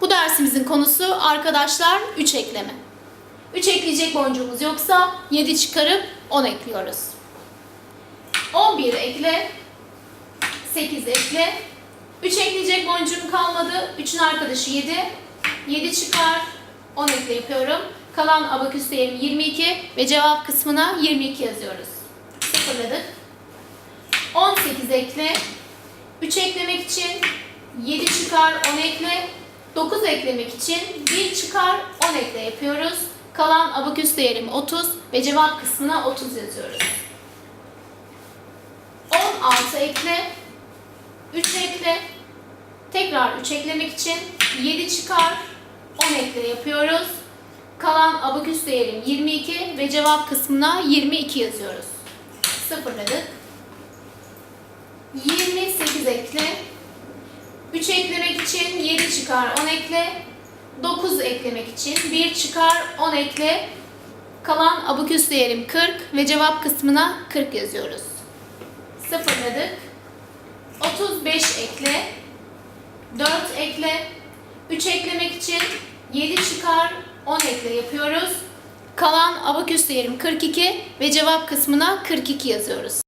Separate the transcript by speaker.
Speaker 1: Bu dersimizin konusu arkadaşlar 3 ekleme. 3 ekleyecek boncuğumuz yoksa 7 çıkarıp 10 ekliyoruz. 11 ekle, 8 ekle, 3 ekleyecek boncuğum kalmadı. 3'ün arkadaşı 7. 7 çıkar, 10 ekle yapıyorum. Kalan abaküs değerim 22 ve cevap kısmına 22 yazıyoruz. Sıfırladık. 18 ekle, 3 eklemek için 7 çıkar 10 ekle. 9 eklemek için 1 çıkar 10 ekle yapıyoruz. Kalan abaküs değerim 30 ve cevap kısmına 30 yazıyoruz. 16 ekle. 3 ekle. Tekrar 3 eklemek için 7 çıkar 10 ekle yapıyoruz. Kalan abaküs değerim 22 ve cevap kısmına 22 yazıyoruz. Sıfırladık. 28 ekle. 3 eklemek için 7 çıkar 10 ekle. 9 eklemek için 1 çıkar 10 ekle. Kalan abaküs değerim 40 ve cevap kısmına 40 yazıyoruz. Sıfırladık. 35 ekle. 4 ekle. 3 eklemek için 7 çıkar 10 ekle yapıyoruz. Kalan abaküs değerim 42 ve cevap kısmına 42 yazıyoruz.